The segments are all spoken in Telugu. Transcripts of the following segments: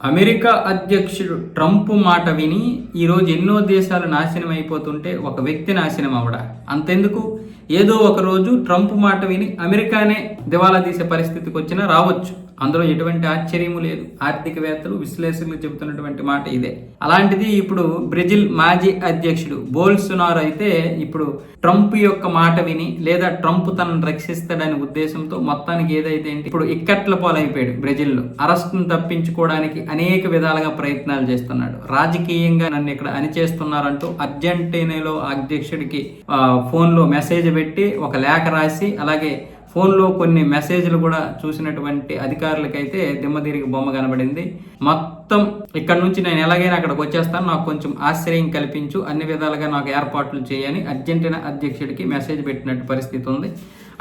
అమెరికా అధ్యక్షుడు ట్రంప్ మాట విని ఈరోజు ఎన్నో దేశాలు నాశనం అయిపోతుంటే ఒక వ్యక్తి నాశనం అవడా అంతెందుకు? ఏదో ఒక రోజు ట్రంప్ మాట విని అమెరికానే దివాలా తీసే పరిస్థితికి వచ్చినా రావచ్చు. అందులో ఎటువంటి ఆశ్చర్యము లేదు. ఆర్థికవేత్తలు విశ్లేషకులు చెబుతున్నటువంటి మాట ఇదే. అలాంటిది ఇప్పుడు బ్రెజిల్ మాజీ అధ్యక్షుడు బోల్సునార్ అయితే ఇప్పుడు ట్రంప్ యొక్క మాట విని లేదా ట్రంప్ తనను రక్షిస్తాడనే ఉద్దేశంతో మొత్తానికి ఏదైతే ఏంటి ఇప్పుడు ఇక్కట్ల పాలైపోయాడు బ్రెజిల్లో. అరెస్ట్ను తప్పించుకోవడానికి అనేక విధాలుగా ప్రయత్నాలు చేస్తున్నాడు. రాజకీయంగా నన్ను ఇక్కడ అణిచేస్తున్నారంటూ అర్జెంటీనాలో అధ్యక్షుడికి ఫోన్లో మెసేజ్ పెట్టి ఒక లేఖ రాసి అలాగే ఫోన్లో కొన్ని మెసేజ్లు కూడా చూసినటువంటి అధికారులకైతే దిమ్మదిరిగి బొమ్మ కనబడింది. మొత్తం ఇక్కడ నుంచి నేను ఎలాగైనా అక్కడికి వచ్చేస్తాను. నాకు కొంచెం ఆశ్చర్యం కల్పించు. అన్ని విధాలుగా నాకు ఏర్పాట్లు చేయని అర్జెంటీనా అధ్యక్షుడికి మెసేజ్ పెట్టినట్టు పరిస్థితి ఉంది.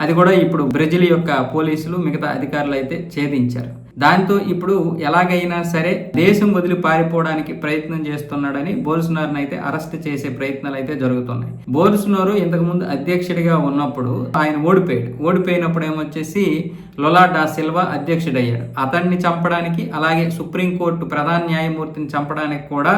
అది కూడా ఇప్పుడు బ్రెజిల్ యొక్క పోలీసులు మిగతా అధికారులు అయితే ఛేదించారు. దాంతో ఇప్పుడు ఎలాగైనా సరే దేశం వదిలి పారిపోవడానికి ప్రయత్నం చేస్తున్నాడని బోల్సునార్ని అయితే అరెస్ట్ చేసే ప్రయత్నాలు అయితే జరుగుతున్నాయి. బోల్సునారు ఇంతకుముందు అధ్యక్షుడిగా ఉన్నప్పుడు ఆయన ఓడిపోయాడు. ఓడిపోయినప్పుడు ఏమొచ్చేసి లొలా డా సిల్వా అధ్యక్షుడయ్యాడు. అతన్ని చంపడానికి అలాగే సుప్రీంకోర్టు ప్రధాన న్యాయమూర్తిని చంపడానికి కూడా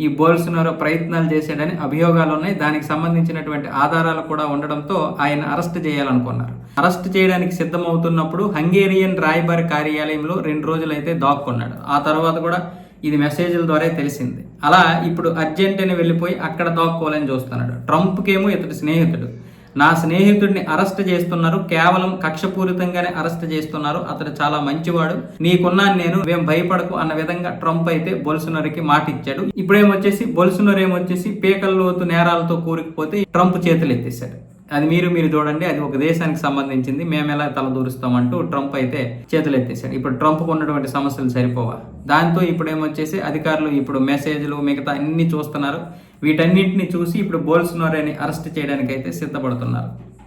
ఈ బోల్సునారో ప్రయత్నాలు చేశాడని అభియోగాలు ఉన్నాయి. దానికి సంబంధించినటువంటి ఆధారాలు కూడా ఉండడంతో ఆయన అరెస్ట్ చేయాలనుకున్నారు. అరెస్ట్ చేయడానికి సిద్ధమవుతున్నప్పుడు హంగేరియన్ రాయబారి కార్యాలయంలో రెండు రోజులైతే దాక్కున్నాడు. ఆ తర్వాత కూడా ఇది మెసేజ్ల ద్వారా తెలిసింది. అలా ఇప్పుడు అర్జెంటీనా వెళ్ళిపోయి అక్కడ దాక్కోవాలని చూస్తున్నాడు. ట్రంప్కేమో ఇతడు స్నేహితుడు. నా స్నేహితుడిని అరెస్ట్ చేస్తున్నారు కేవలం కక్షపూరితంగానే అరెస్ట్ చేస్తున్నారు. అతడు చాలా మంచివాడు. నీకున్నాను నేను. మేము భయపడకు అన్న విధంగా ట్రంప్ అయితే బొల్సునరికి మాట ఇచ్చాడు ఇప్పుడేమొచ్చేసి బొల్సునర్ ఏమొచ్చేసి పీకల్లోతు నేరాలతో కూరుకుపోతే ట్రంప్ చేతులు ఎత్తేసాడు అది మీరు మీరు చూడండి. అది ఒక దేశానికి సంబంధించింది. మేము ఎలా తలదూరుస్తామంటూ ట్రంప్ అయితే చేతులు ఎత్తేసాడు ఇప్పుడు ట్రంప్కు ఉన్నటువంటి సమస్యలు సరిపోవా? దాంతో ఇప్పుడు ఏమొచ్చేసి అధికారులు ఇప్పుడు మెసేజ్లు మిగతా అన్ని చూస్తున్నారు. వీటన్నింటిని చూసి ఇప్పుడు బోల్సునోరేని అరెస్ట్ చేయడానికి అయితే సిద్ధపడుతున్నారు.